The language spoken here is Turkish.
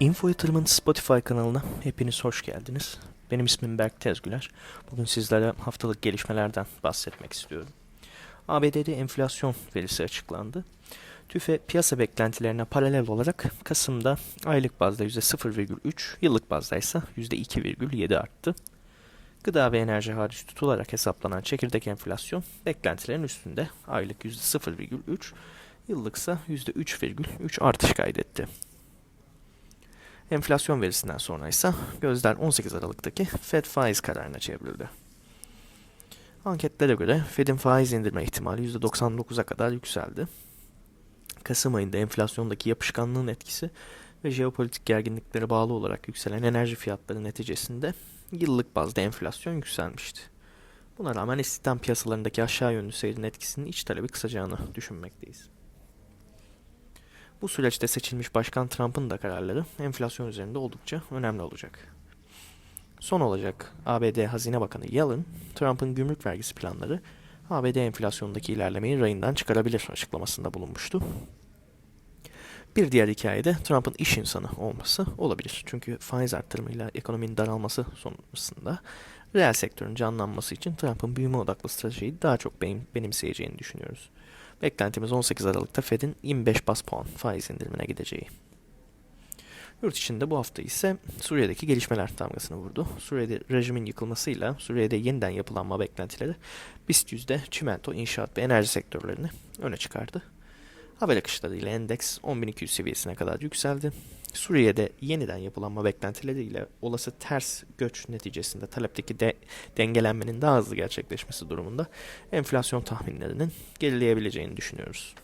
Info Yatırım'ın Spotify kanalına hepiniz hoş geldiniz. Benim ismim Berk Tezgüler. Bugün sizlere haftalık gelişmelerden bahsetmek istiyorum. ABD'de enflasyon verisi açıklandı. TÜFE piyasa beklentilerine paralel olarak Kasım'da aylık bazda %0,3, yıllık bazda ise %2,7 arttı. Gıda ve enerji hariç tutularak hesaplanan çekirdek enflasyon beklentilerin üstünde aylık %0,3, yıllıksa %3,3 artış kaydetti. Enflasyon verisinden sonra ise gözler 18 Aralık'taki Fed faiz kararına çevrildi. Anketlere göre Fed'in faiz indirme ihtimali %99'a kadar yükseldi. Kasım ayında enflasyondaki yapışkanlığın etkisi ve jeopolitik gerginliklere bağlı olarak yükselen enerji fiyatları neticesinde yıllık bazda enflasyon yükselmişti. Buna rağmen istihdam piyasalarındaki aşağı yönlü seyrin etkisinin iç talebi kısacağını düşünmekteyiz. Bu süreçte seçilmiş Başkan Trump'ın da kararları enflasyon üzerinde oldukça önemli olacak. Son olacak ABD Hazine Bakanı Yellen, Trump'ın gümrük vergisi planları ABD enflasyonundaki ilerlemeyi rayından çıkarabilir açıklamasında bulunmuştu. Bir diğer hikayede Trump'ın iş insanı olması olabilir. Çünkü faiz arttırımıyla ekonominin daralması sonrasında reel sektörün canlanması için Trump'ın büyüme odaklı stratejiyi daha çok benim, benimseyeceğini düşünüyoruz. Beklentimiz 18 Aralık'ta Fed'in 25 bas puan faiz indirimine gideceği. Yurt içinde bu hafta ise Suriye'deki gelişmeler damgasını vurdu. Suriye'de rejimin yıkılmasıyla Suriye'de yeniden yapılanma beklentileri BIST yüzde çimento, inşaat ve enerji sektörlerini öne çıkardı. Haber akışlarıyla endeks 10.200 seviyesine kadar yükseldi. Suriye'de yeniden yapılanma beklentileriyle olası ters göç neticesinde talepteki de dengelenmenin daha hızlı gerçekleşmesi durumunda enflasyon tahminlerinin gerileyebileceğini düşünüyoruz.